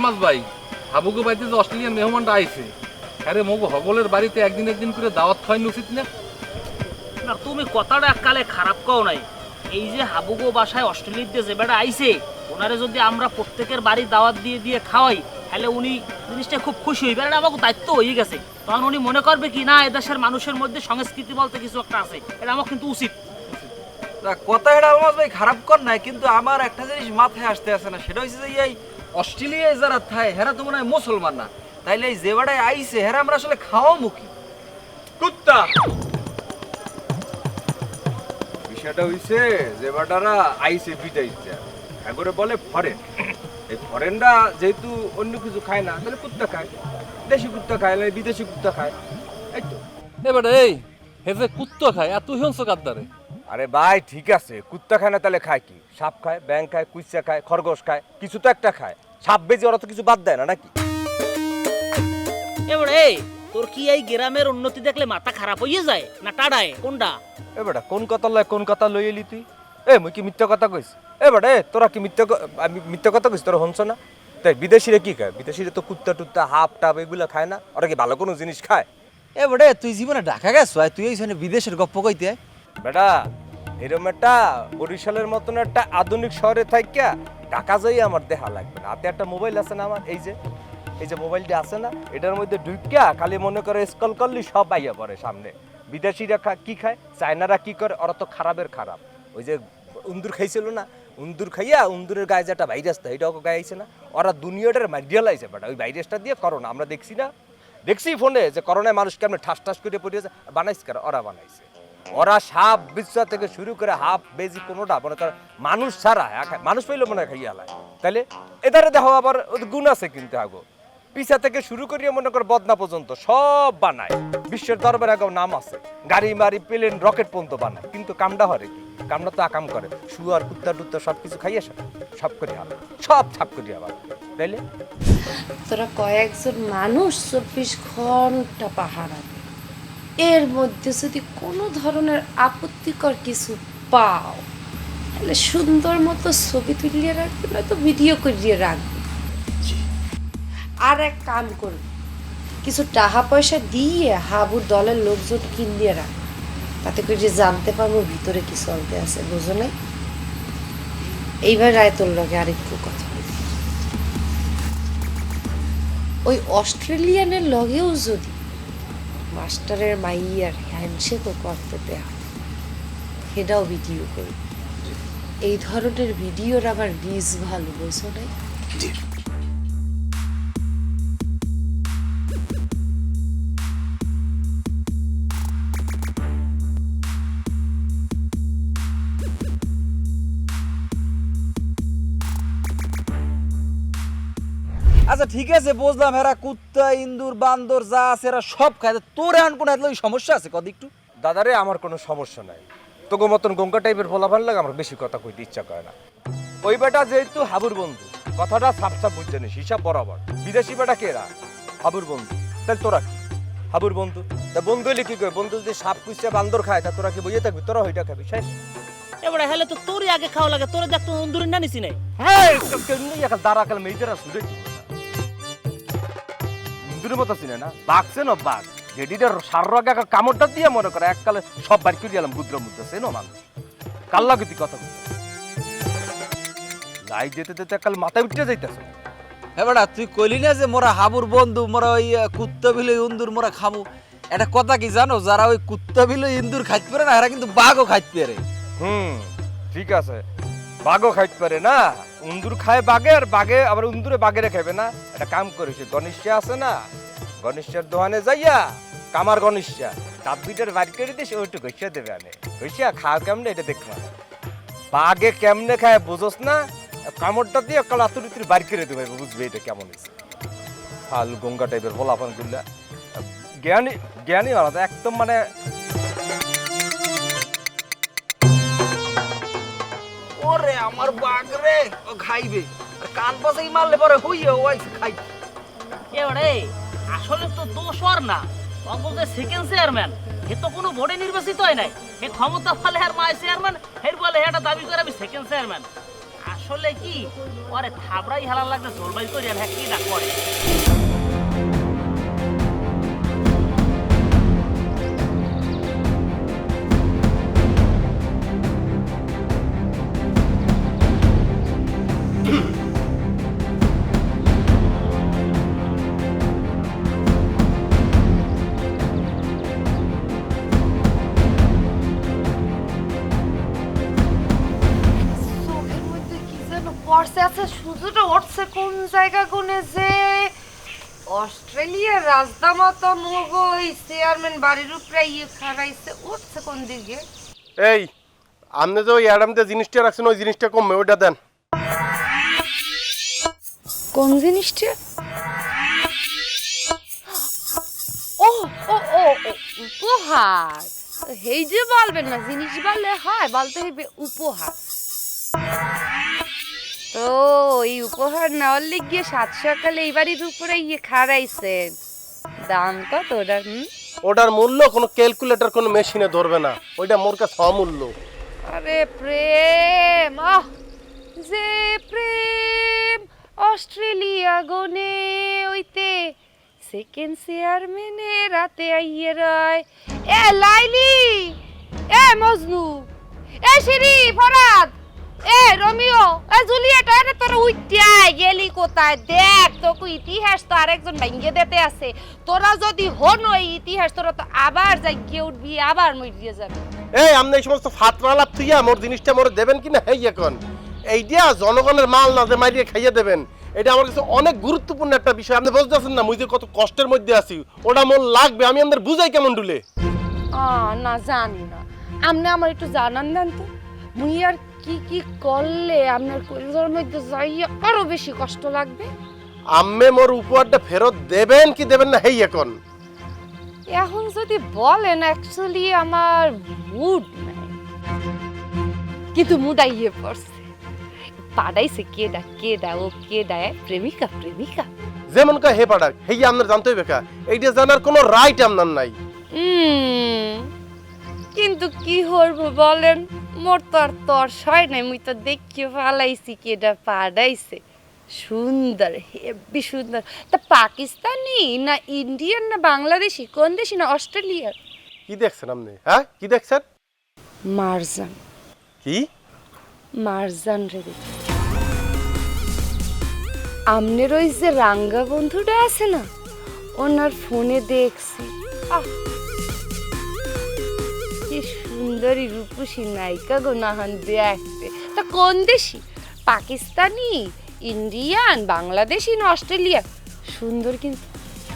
ভাই। হাবুকে বাড়িতে যে অস্ট্রেলিয়ান মেহমানটা আইছে আরে মগু হগলের বাড়িতে একদিন একদিন করে দাওয়াত খাওয়ানো উচিত না? না তুমি কথাটা এককালে খারাপ কও নাই। এই যে হাবুগো বাসায় অস্ট্রেলিয়াতে যে বেটা আইছে ওনারে যদি আমরা প্রত্যেকের বাড়ি দাওয়াত দিয়ে দিয়ে খাওয়াই তাহলে উনি জিনিসটা খুব খুশি হইবে। এটা আমাকে দায়িত্ব হয়ে গেছে। তখন উনি মনে করবে কি না এদেশের মানুষের মধ্যে সংস্কৃতি বলতে কিছু একটা আছে। এটা আমার কিন্তু উচিত। কথা এটা আলমাস ভাই খারাপ কর নাই কিন্তু আমার একটা জিনিস মাথায় আসতে আসে না সেটা হচ্ছে যে এই অস্ট্রেলিয়ায় যারা থায় হেরা তো মনে হয় মুসলমান না। তাইলে এই জেবাটায় আইছে হেরা আমরা আসলে খাওয়া মুখী কুত্তা! বিষয়টা হইছে যে বাটারা আইসে বিদাইছে এগরে বলে ফরেন এই ফরেনরা যেহেতু অন্য কিছু খায় না তাহলে কুত্তা খায়। দেশি কুত্তা খায় না বিদেশি কুত্তা খায়। এই তো। এবার এই হেজে কুত্তো খায় আর তুই হনস কাদ্দারে আরে ভাই ঠিক আছে কুত্তা খায় না তাহলে খায় কি? সাপ খায় ব্যাং খায় কুইচা খায় খরগোশ খায় কিছু তো একটা খায়। সাপ বেজে ওরা তো কিছু বাদ দেয় না নাকি? এবারে তোর কি এই গ্রামের উন্নতি দেখলে মাথা খারাপ হয়ে যায়? না টাডায়? কোনটা? এ বেটা কোন কথা লয় কোন কথা লই এলি তুই? এ মুই কি মিথ্যা কথা কইস? এ বেটা এ তোরা কি মিথ্যা ক- আমি মিথ্যা কথা কইস তোরা হনছ না? তাই বিদেশিরা কি খায়? বিদেশিরা তো কুত্তা টুত্তা হাফ টাপ এগুলা খায় না? ওরা কি ভালো কোনো জিনিস খায়? এ বড়ে তুই জীবনে ঢাকা গেছ তুই এইখানে বিদেশের গপ্প কইতে বেটা এরম একটা বরিশালের মতন একটা আধুনিক শহরে থাকিয়া ঢাকা যাই আমার দেখা লাগবে না। হাতে একটা মোবাইল আছে না আমার? এই যে এই যে মোবাইলটা আছে না, এটার মধ্যে ঢুকিয়া খালি মনে করে স্কল করলি সব আইয়া পড়ে সামনে। বিদেশিরা কি খায়? চায়নারা কি করে? ওরা তো খারাপের খারাপ। ওই যে উন্দুর খাইছিল না, উন্দুর খাইয়া উন্দুরের গায়ে যেটা ভাইরাস তো এটাও গায়ে আইছে না। ওরা দুনিয়াটার মাইডিয়াল লাইছে বেটা ওই ভাইরাসটা দিয়ে করোনা, আমরা দেখছি না। দেখছি ফোনে যে করোনায় মানুষ কেমন ঠাস ঠাস করে পড়িয়েছে বানাইছে কারা ওরা বানাইছে। ওরা সাপ বিচ্ছা থেকে শুরু করে হাফ বেজি কোনোটা, মনে কর, মানুষ ছাড়া মানুষ পাইলে মনে খাইয়া লায় তাইলে এদারে দেখো আবার গুণ আছে কিন্তু আগো। পিছা থেকে শুরু করিয়ে মনে কর বদনা পর্যন্ত সব বানায়। বিশ্বের দরবারে আগে নাম আছে। গাড়ি, মারি, প্লেন, রকেট পর্যন্ত বানায়। কিন্তু কামটা হরে কি? কামটা তো আকাম করে। শুয়ার, কুত্তা, টুত্তা সব কিছু খাইয়ে সব সব করে আবার সব ছাপ করিয়া আবার। তাইলে? তোরা কয়েকজন মানুষ চব্বিশ ঘণ্টা পাহারা। এর মধ্যে যদি কোনো ধরনের আপত্তিকর কিছু পাও তাহলে সুন্দর মতো ছবি তুলিয়ে রাখবি নয়তো ভিডিও করিয়ে রাখবে। আর এক কাম করবি কিছু টাকা পয়সা দিয়ে হাবুর দলের লোকজন কিনিয়ে রাখ। তাতে করে যে জানতে পারব ভিতরে কি চলতে আছে বুঝো নাই? এইবার রায় তোর লগে আরেকটু কথা। ওই অস্ট্রেলিয়ানের লগেও যদি মাস্টারের মাইয়ার হ্যান্ডশেকও করতে দেয়া। সেটাও ভিডিও করি। এই ধরনের ভিডিওর আবার রিজ ভালো বোঝো নাই? আচ্ছা ঠিক আছে বুঝলাম। এরা কুত্তা ইন্দুর বান্দর যা আছে এরা সব খায়। তোর এখন কোনো এত সমস্যা আছে? কত একটু। দাদারে আমার কোনো সমস্যা নাই। তোকে মতন গঙ্গা টাইপের বলা ভালো লাগে আমার বেশি কথা কইতে ইচ্ছা করে না। ওই বেটা যেহেতু হাবুর বন্ধু কথাটা সাপ সাপ বুঝতে নিস হিসাব বরাবর। বিদেশি বেটা কেরা হাবুর বন্ধু। তাহলে তোরা কি? হাবুর বন্ধু? তা বন্ধু হইলে কি কয় বন্ধু যদি সাপ কুইছে বান্দর খায় তা তোরা কি বইয়ে থাকবি? তোরা ওইটা খাবি শেষ। এবারে হেলে তো তোরই আগে খাওয়া লাগে। তোরে দেখ তো অন্দুরি না নিছি নাই হ্যাঁ দাঁড়া কাল মেয়েদের সুরে ইন্দুরের মতো চিনে না? বাঘছে না বাঘ? রেডিটার সার আগে কামড়টা দিয়ে মনে করে এককালে সব বার করে এলাম গুদ্র মুদ্রা। সে না মানুষ। কাল্লা গতি কথা লাই যেতে যেতে কাল মাথায় উঠে যাইতেছে। হ্যাঁ বেটা তুই কইলি না যে মোরা হাবুর বন্ধু মোরা ওই কুত্তা বিলে ইন্দুর মোরা খামু? একটা কথা কি জানো যারা ওই কুত্তা বিলে ইন্দুর খাইতে পারে না এরা কিন্তু বাঘও খাইতে পারে। হুম ঠিক আছে। বাঘও খাইতে পারে না। উন্দুর খায় বাঘে আর বাঘে আবার উন্দুরে বাঘেরে খাইবে না। একটা কাম করেছে গণেশা আছে না? গণেশের দোকানে যাইয়া কামার গণেশা তাপ দুইটার বাইর করে দিস ওইটু গইসা দেবে আনে। গইসা খাও কেমনে, এটা দেখবা বাঘে কেমনে খায় বুঝোস না? কামড়টা দিয়ে কাল আতুরিতুরি বাইর করে দেবে, বুঝবে এটা কেমন হয়েছে ফাল গঙ্গা টাইপের বলাফানগুলা জ্ঞানী জ্ঞানী আলাদা, একদম মানে ওরে আমার বাঘ রে? ও খাইবে। আর কান পাশেই মারলে পরে হইয়ে ও আইসে খাই এবারে আসলে তো দোষ ওর না। অঙ্কল যে সেকেন্ড চেয়ারম্যান এ তো কোনো ভোটে নির্বাচিত হয় নাই। এ ক্ষমতা ফালে আর মায় চেয়ারম্যান হের বলে এটা দাবি করে আমি সেকেন্ড চেয়ারম্যান আসলে কি? ওরে থাবড়াই হেলার লাগবে জলবাই করে আর হ্যাঁ কি না করে? জায়গা কোনে যে অস্ট্রেলিয়ার রাজদামাতা মগো এই চেয়ারম্যান বাড়ির উপরে ইয়ে খারাইছে উঠছে কোন দিকে? এই আপনি যে ওই অ্যাডামতে জিনিসটা রাখছেন ওই জিনিসটা কমবে ওইটা দেন। কোন জিনিসটা? ও ও ও ও, উপহার। হেই যে বলবেন না জিনিস বললে হয় বলতে হইবে উপহার। তো এই উপহার নেওয়ার লিগিয়ে সাত সকালে এই বাড়ির উপরে ইয়ে খাড়াইছেন। দাম কত ওটার হুম? ওটার মূল্য কোনো ক্যালকুলেটর কোনো মেশিনে ধরবে না। ওইটা মোর কাছে অমূল্য। আরে প্রেম আহ! যে প্রেম অস্ট্রেলিয়া গনে ওইতে সেকেন্ড চেয়ারম্যানে রাতে আইয়ে রয়। এ লাইলি এ মজনু এ শিরি ফরাদ! এ রোমিও এ জুলিয়েট আরে তোর উইটিয়াই গেলি কোথায়? দেখ তোকে ইতিহাস তো আরেকজন ভাঙ্গে দিতে আছে। তোরা যদি হন ওই ইতিহাস তোরা তো আবার জাগিয়ে উঠবি আবার মরিয়ে যাবে। এই আপনি এই সমস্ত ফাতরালাপ থুইয়া মোর জিনিসটা মোরে দেবেন কি না? হেই এখন। এইটা জনগণের মাল না যে মারিয়ে খাইয়ে দেবেন এটা আমার কাছে অনেক গুরুত্বপূর্ণ একটা বিষয়। আপনি বুঝতেছেন না মুই যে কত কষ্টের মধ্যে আছি। ওটা মোর লাগবে আমি আমাদের বুঝাই কেমন ডুলে? আ, না জানি না। আপনি আমার একটু জানান দেন তো। মুই আর কি কি করলে আপনার কলিজার মধ্যে যাইয়া আরও বেশি কষ্ট লাগবে? আম্মে মোর উপহারটা ফেরত দেবেন কি দেবেন না হেই এখন। এখন যদি বলেন অ্যাকচুয়ালি আমার মুড নাই। কিন্তু মুড আইয়ে পড়ছে। পাড়াইছে কেডা কেডা ও কেডা এ? প্রেমিকা প্রেমিকা। যেমন কা হে পাড়াক হেই আপনার জানতে হইবে কা এইটা জানার কোনো রাইট আপনার নাই। কিন্তু কি করব বলেন? মোর তো আর তর সয় নাই মুই তো দেখিয়ে ফালাইছি কি এটা পাড়াইছে। সুন্দর হেব্বি সুন্দর। তা পাকিস্তানি না ইন্ডিয়ান না বাংলাদেশি? কোন দেশি না অস্ট্রেলিয়ার? কি দেখছেন আপনি হ্যাঁ? কি দেখছেন? মারজান। কি? মারজান রে আমনের ওই যে রাঙ্গা বন্ধুটা আছে না ওনার ফোনে দেখছি। আহ! সুন্দরী রূপসী নায়িকা গো নাহান দেখতে তা কোন দেশি? পাকিস্তানি ইন্ডিয়ান বাংলাদেশি না অস্ট্রেলিয়া সুন্দর কিন্তু।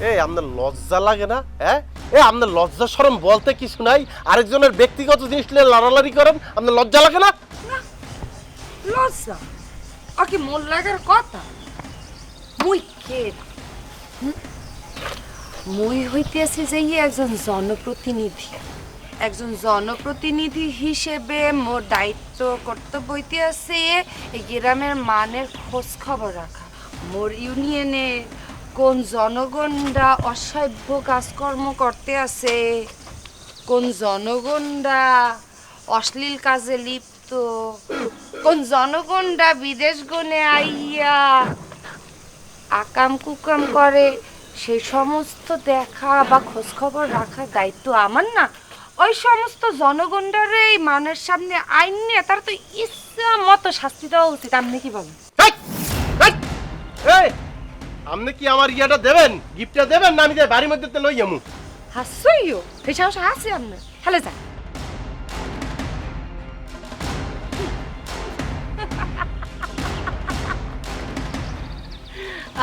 এই আপনার লজ্জা লাগে না হ্যাঁ এ আপনার লজ্জা শরম বলতে কিছু নাই। আরেকজনের ব্যক্তিগত জিনিস নিয়ে লড়ালড়ি করেন আপনার লজ্জা লাগে না? লজ্জা? আর কি মন লাগার কথা? মুই কে? মুই হইতেছি যে ইয়ে একজন জনপ্রতিনিধি। একজন জনপ্রতিনিধি হিসেবে মোর দায়িত্ব কর্তব্য হইতে আছে এই গ্রামের মানের খোঁজ খবর রাখা। মোর ইউনিয়নে কোন জনগণরা অসভ্য কাজকর্ম করতে আছে, কোন জনগণরা অশ্লীল কাজে লিপ্ত, কোন জনগণরা বিদেশ গনে আইয়া আকাম কুকাম করে সেই সমস্ত দেখা বা খোঁজখবর রাখার দায়িত্ব আমার না? ওই সমস্ত জনগণরারে এই মানের সামনে আইন নিয়ে তার তো ইচ্ছা মতো শাস্তি দেওয়া উচিত আপনি কি বলেন? আপনি কি আমার ইয়াটা দেবেন? গিফটটা দেবেন না আমি যে বাড়ির মধ্যে তে লই যামু হাসইও সেই সাহস আছে আপনার হ্যালো যা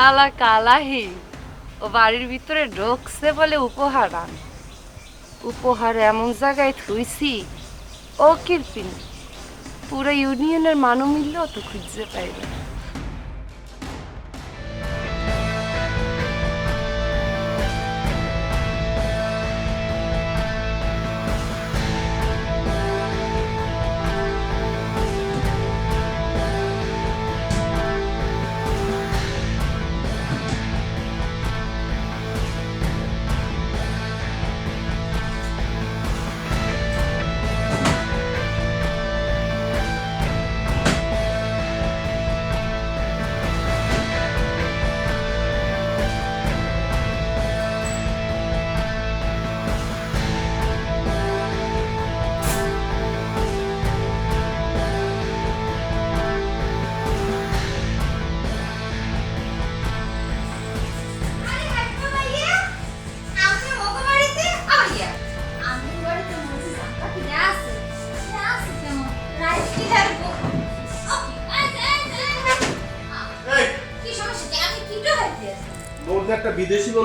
আলা কালাহি ও বাড়ির ভিতরে ঢোকছে বলে উপহার আন। উপহার এমন জায়গায় থুইছি ও কিরপিন পুরো ইউনিয়নের মানু মিললেও তো খুঁজতে পাইবে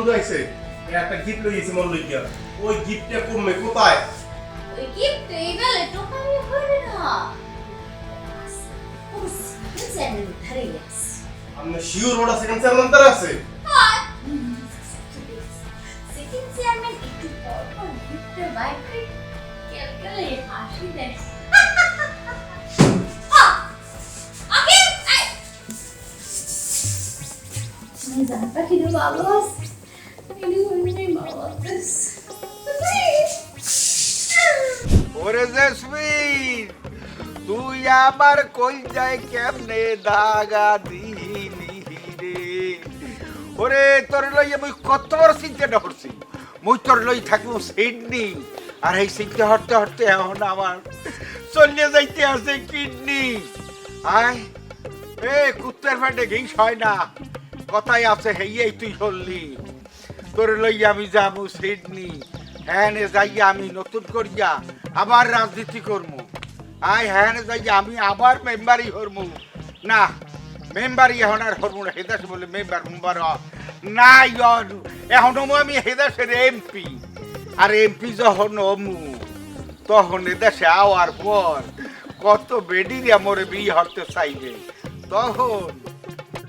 বন্ধু আইছে একটা গিফট লই গেছে মন লইয়া ওই গিফটটা কমবে কোথায়? ওই গিফট এইবেলে টোকারি হইবে না। ও সেকেন্ড ধারে গেছে। আপনি শিওর ওটা সেকেন্ড সেভেন আছে। সেকেন্ড চেয়ারম্যান একটু পর পর গিফটের বাইরে ক্যালকালে হাসি দেয় ওকে আমি জানতা কি ভালো আছে আমি অন্য ভালো আছে ওরে কেমনে দাগা দিলি রে? ওরে তোর লই আমি কত বড় চিন্তা করছি। মুই তোর লই থাকব সিডনি। চিন্তা হরতে হরতে এখন আমার চলে যাইতে আছে কিডনি। আয়, এ কুত্তের পেটে ঘিংস হয় না। কথাই আছে হেইয়েই তুই হল্লি তোর লই আমি যাব সিডনি। হ্যাঁ যাইয়া আমি নতুন করিয়া আবার রাজনীতি করমু। আয় হ্যাঁ যাইয়া আমি আবার মেম্বারই হরমু। না মেম্বারই এখন আর হরমু না, হেদাস বলে মেম্বার মেম্বার না, ইয়ন, এখন আমি হেদাসের এমপি। আর এমপি যখন অমু তখন এদেশে আওয়ার পর কত বেডিরিয়া মোরে বিয়ে হরতে চাইবে। তখন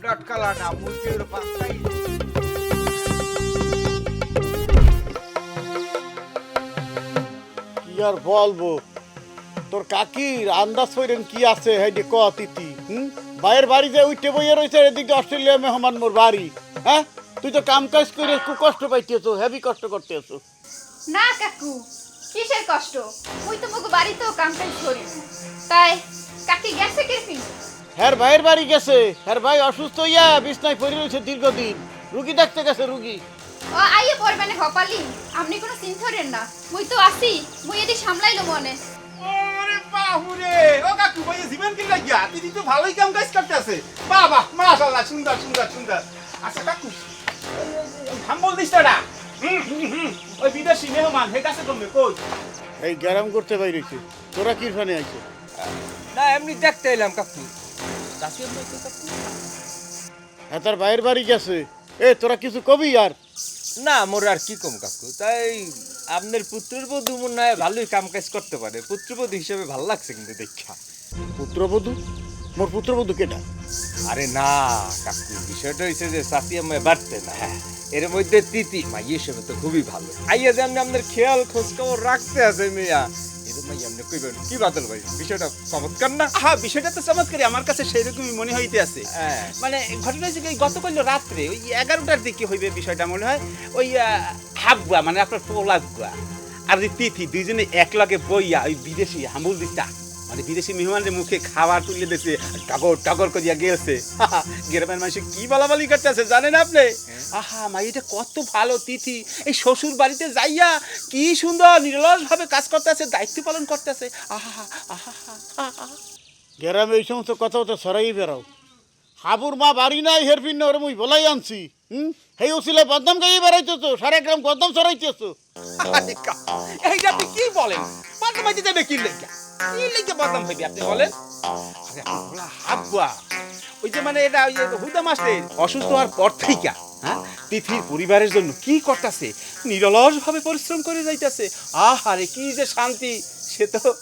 লটকালা না, মুখের পাশাই আর বলব? তোর কাকির আন্দাজ করেন কি আছে? হেডি ক তিতি হুম? বাইরের বাড়ি যে উঠে বইয়ে রয়েছে এদিকে অস্ট্রেলিয়া মেহমান মোর বাড়ি। হ্যাঁ? তুই তো কাম কাজ করে খুব কষ্ট পাইতেছো হেভি কষ্ট করতেছো। না কাকু কিসের কষ্ট? মুই তো মুখ বাড়িতেও কাম কাজ করি তাই কাকি গেছে কে হ্যার ভাইয়ের বাড়ি গেছে। হ্যার ভাই অসুস্থ হইয়া বিছনায় পড়ে রয়েছে দীর্ঘদিন। রুগী দেখতে গেছে রুগী। ও আইয়ে পড়বে না হপালি আপনি কোনো চিন্তা করেন না। মুই তো আসি মুই এদি সামলাইলো মনে। ওরে বাহুরে। ও কাকু ভাই জীবন কি লাগিয়া? দিদি তো ভালোই কাম কাজ করতে আছে। বাবা মাশাআল্লাহ সুন্দর সুন্দর সুন্দর। আচ্ছা কাকু হুম হুম হুম। ওই বিদেশি মেহমান হে কাছে কমবে কই? এই গ্যারাম করতে বাইরেছে। তোরা কি ফানে আইছে? না এমনি দেখতে এলাম কাকু। কাকু? হ্যাঁ তার ভাইয়ের বাড়ি গেছে। এ তোরা কিছু কবি আর? না মোর আর কি কম কাকু? তাই আপনার পুত্রের বধূ মনে হয় ভালোই কাম কাজ করতে পারে। পুত্রবধূ হিসেবে ভালো লাগছে কিন্তু দেখা। পুত্রবধূ? মোর পুত্রবধূ কেটা? আরে না কাকু বিষয়টা হয়েছে যে চাষি আমায় বাড়তে না। হ্যাঁ এর মধ্যে তিতি মাই হিসেবে তো খুবই ভালো। আইয়া যে আপনি আপনার খেয়াল খোঁজ খবর রাখতে আছে মেয়া। কি বাদল ভাই? বিষয়টা চমৎকার না? হ্যাঁ বিষয়টা তো চমৎকারই। আমার কাছে সেইরকমই মনে হইতে আছে। হ্যাঁ। মানে ঘটনা হচ্ছে কি গতকাল রাত্রে ওই এগারোটার দিকে হইবে বিষয়টা মনে হয় ওই মানে আপনার পোলাগুয়া আর তিথি দুইজনে একলাগে বইয়া ওই বিদেশি হামুল দিতা মানে বিদেশি মেহমানের মুখে খাবার তুলে দিছে টগর টগর করিয়া গেছে গ্রামের মানুষ কি বলাবলি করতেছে জানেন আপনি? আহা মা এটা কত ভালো তিথি। এই শ্বশুর বাড়িতে যাইয়া কি সুন্দর নিরলস ভাবে কাজ করতেছে দায়িত্ব পালন করতেছে। আহা আহা আহা গ্রামে এই সমস্ত কথা তো সরাই বেড়াও। হাবুর মা বাড়ি নাই হেরফিন না ওরে মুই বলাই আনছি। হুম? হেই উসিলে বদনাম গাইয়ে বেড়াইতেছো সারা গ্রাম বদনাম সরাইতেছো আরে কা- এইটা আপনি কি বলেন? বদনাম যাবে কি লেগে? মানে হ্যাঁ? পরিবারের জন্য কি করতেছে? নিরলস ভাবে পরিশ্রম করে যাইতেছে। আহারে, কি যে শান্তি। সে তো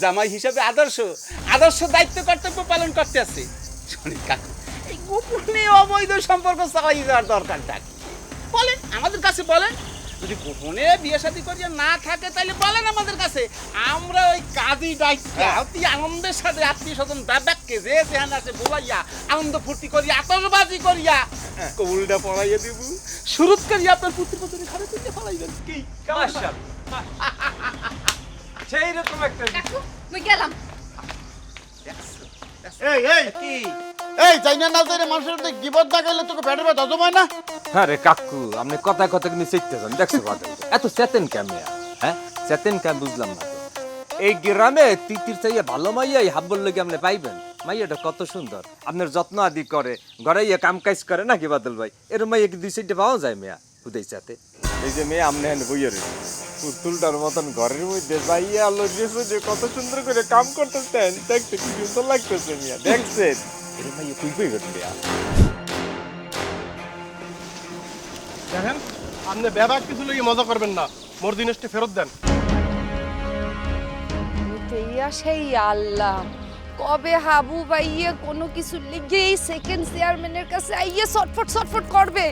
জামাই হিসাবে আদর্শ। আদর্শ দায়িত্ব কর্তব্য পালন করতে আছে। গোপনে অবৈধ সম্পর্ক চালাই যাওয়ার দরকার থাকে বলেন, আমাদের কাছে বলেন। যদি গোপনে বিয়ে শাদী করিয়া না থাকে তাহলে বলেন আমাদের কাছে। আমরা ওই কাজী দায়িত্ব অতি আনন্দের সাথে আত্মীয় স্বজন দাদাকে যে যেখানে আছে বোলাইয়া আনন্দ ফুর্তি করিয়া আতসবাজি করিয়া কবুলটা পড়াইয়া দিব। শুরুত করিয়া আপনার পুত্র পুত্রী ঘরে তুলতে পড়াইবেন কি হয়? সেই রকম একটা কাকু মুই গেলাম। এই এই কি? এই যাই না মানুষের মধ্যে গিবত না গাইলে তোকে পেটের ব্যথা জমায় না? আরে কাকু আপনি কথায় কথা কিন্তু শিখতে যান দেখছ কথা। এত চেতেন কেমন হ্যাঁ? চেতেন কেন বুঝলাম না এই গ্রামে তিতির চাইয়ে ভালো মাইয়া এই হাব্বল লেগে আপনি পাইবেন? মাইয়াটা কত সুন্দর। আপনার যত্ন আদি করে ঘরে ইয়ে কাম কাজ করে না কি বাদল ভাই? এর মাইয়া কি দুই সাইডে পাওয়া যায় মেয়া হুদাই চাতে এই যে মেয়ে আমনে হেন বইয়া রয়েছে পুতুলটার মতন ঘরের মধ্যে যাইয়া আলো যে কত সুন্দর করে কাম করতেছেন। দেখতে কি সুন্দর লাগতেছে মিয়া দেখছেন? দেখেন আপনি ব্যাপার কিছু লেগে মজা করবেন না মোর জিনিসটা ফেরত দেন ইয়া সেই আল্লাহ কবে হাবু বা ইয়ে কোনো কিছু লিখে এই সেকেন্ড চেয়ারম্যানের কাছে আইয়ে ছটফট ছটফট করবে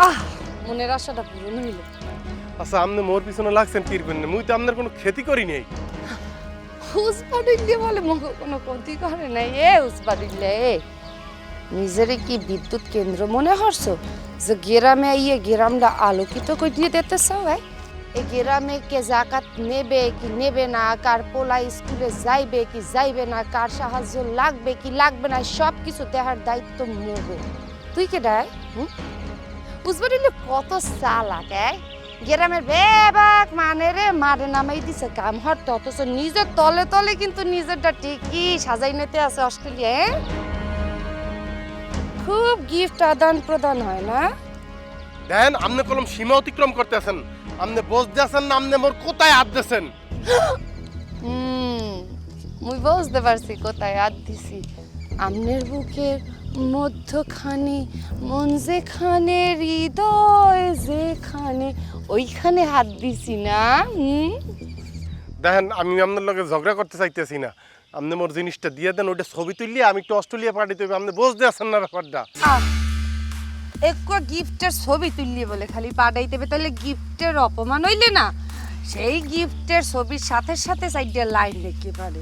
আহ মনের আশাটা পূরণ হইল আচ্ছা আপনি মোর পিছনে লাগছেন না মুই তো আপনার কোনো ক্ষতি করি নেই উসবাডিল্লে বলে মুখ কোনো ক্ষতি করে নাই। এ উসবাডিল্লে এ। নিজেরে কি বিদ্যুৎ কেন্দ্র মনে হরছো? যে গ্রামে আইয়ে গ্রামটা আলোকিত করে দিয়ে দিতে চাও ভাই এই গ্রামে কে জাকাত নেবে কি নেবে না? কার পোলা স্কুলে যাইবে কি যাইবে না? কার সাহায্য লাগবে কি লাগবে না? সব কিছু দেখার দায়িত্ব মোগো তুই কে ডাই? হুম? উসবাডিল্লে কত চালাক এই গ্রামের বেবাক মানে রে মারে নামাই দিছে কাম হট অথচ নিজের তলে তলে কিন্তু নিজেরটা ঠিকই সাজাই নিতে আছে অস্ট্রেলিয়া এ? খুব গিফট আদান প্রদান হয় না? দেন আপনি কলম সীমা অতিক্রম করতেছেন। আপনি বোঝ দিয়েছেন না আপনি মোর কোথায় হাত দিয়েছেন হুম মুই বুঝতে পারছি কোথায় হাত দিছি। আমনের বুকের মধ্যখানে মন যেখানে হৃদয় যেখানে ওইখানে হাত দিছি না হুম? দেখেন আমি আপনার লগে ঝগড়া করতে চাইতেছি না। আপনি মোর জিনিসটা দিয়ে দেন ওইটা ছবি তুললে আমি একটু অস্ট্রেলিয়া পাঠিয়ে দেবে আপনি বুঝতে আছেন না ব্যাপারটা? একটু গিফটের ছবি তুললি বলে খালি পাঠাই দেবে তাহলে গিফটের অপমান হইলে না সেই গিফটের ছবির সাথে সাথে সাইডে লাইন লিখতে পারে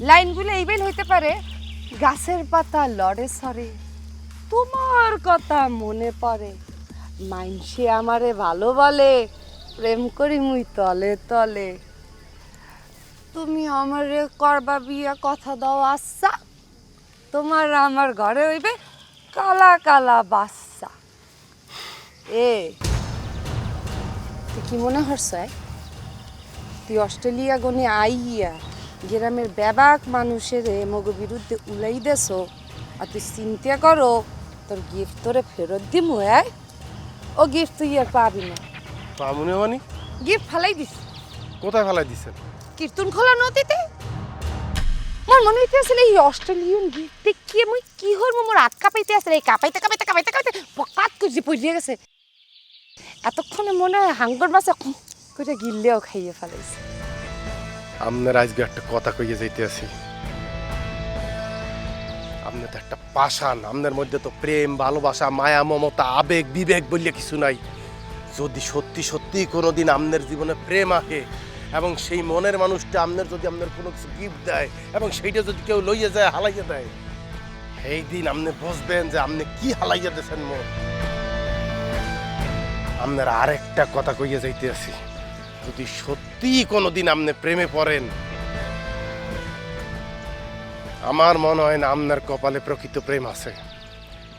লাইনগুলো এইবেল হইতে পারে গাছের পাতা লড়ে সরে তোমার কথা মনে পড়ে। মাইনসে আমারে ভালো বলে প্রেম করি মুই তলে তলে। তুমি আমারে করবা বিয়া কথা দাও আচ্ছা তোমার আমার ঘরে হইবে কালা কালা বাচ্চা। এ, তুই কি মনে হচ্ছে তুই অস্ট্রেলিয়া গনে আইয়া গ্রামের ব্যাবাক মানুষের মগ বিরুদ্ধে উলাই দেছো আর তুই চিন্তা করো, তোর গিফট তোরে ফেরত দিমু হ্যাঁ ও গিফট তুই আর পাবি না। পামুনে মানে গিফট ফালাই দিস কোথায় ফেলাই দিচ্ছেন কীর্তন খোলা নদীতে। মোর মনে হইতে আসলে এই অস্ট্রেলিয়ান গিফট দেখিয়ে মুই কি হর মোর হাত কাঁপাইতে আসলে এই কাঁপাইতে কাঁপাইতে কাঁপাইতে কাঁপাইতে পকাত করে পড়িয়ে গেছে। এতক্ষণে মনে হয় হাঙ্গর মাছে করে গিললেও খাইয়ে ফেলাইছে। আপনার আজকে একটা কথা কইয়ে যাইতে আছি আপনি তো একটা পাষাণ আপনার মধ্যে তো প্রেম, ভালোবাসা, মায়া, মমতা, আবেগ, বিবেক বললে কিছু নাই। যদি সত্যি সত্যি কোনো দিন আপনার জীবনে প্রেম আহে এবং সেই মনের মানুষটা আপনার যদি আপনার কোনো কিছু গিফট দেয় এবং সেইটা যদি কেউ লইয়ে যায়, হালাইয়া দেয়, সেই দিন আপনি বুঝবেন যে আপনি কি হালাইয়া দিয়েছেন মন। আপনার আরেকটা কথা কইয়া যাইতে আছি যদি সত্যি কোনো দিন আপনি প্রেমে পড়েন আমার মনে হয় না আপনার কপালে প্রকৃত প্রেম আছে।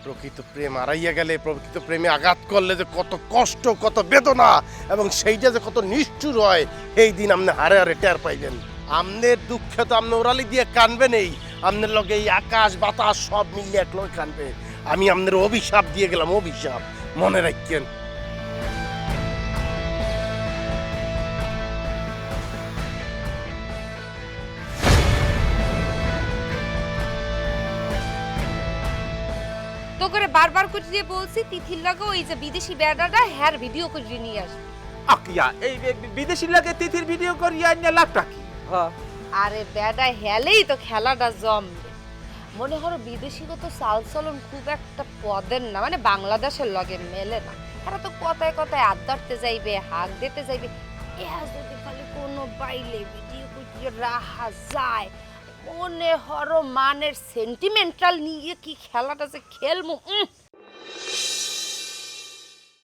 প্রকৃত প্রেম হারাইয়া গেলে প্রকৃত প্রেমে আঘাত করলে যে কত কষ্ট, কত বেদনা এবং সেইটা যে কত নিষ্ঠুর হয়, এই দিন আপনি হারে হারে টের পাইবেন আমনের দুঃখে তো আপনি ওরালি দিয়ে কানবে নেই আপনার লগে এই আকাশ, বাতাস সব মিলিয়ে এক লগে কানবে। আমি আপনার অভিশাপ দিয়ে গেলাম, অভিশাপ। মনে রাখেন তো করে বারবার করে দিয়ে বলছি তিথির লাগে ওই যে বিদেশি বেড়াটা হ্যার ভিডিও করে নিয়ে আসবে। আকিয়া এই বিদেশি লাগে তিথির ভিডিও করিয়া আনিয়া লাভটা কি? আরে বেডা হেলেই তো খেলাটা জমবে। মনে করো বিদেশিগত চালচলন খুব একটা পদের না মানে বাংলাদেশের লগে মেলে না। এরা তো কথায় কথায় আড্ডাতে যাইবে হাক দিতে যাইবে। এরা যদি খালি কোনো বাইলে ভিডিও করে রাহা যায় মনে হর মানের সেন্টিমেন্টাল নিয়ে কি খেলাটা যে খেলমু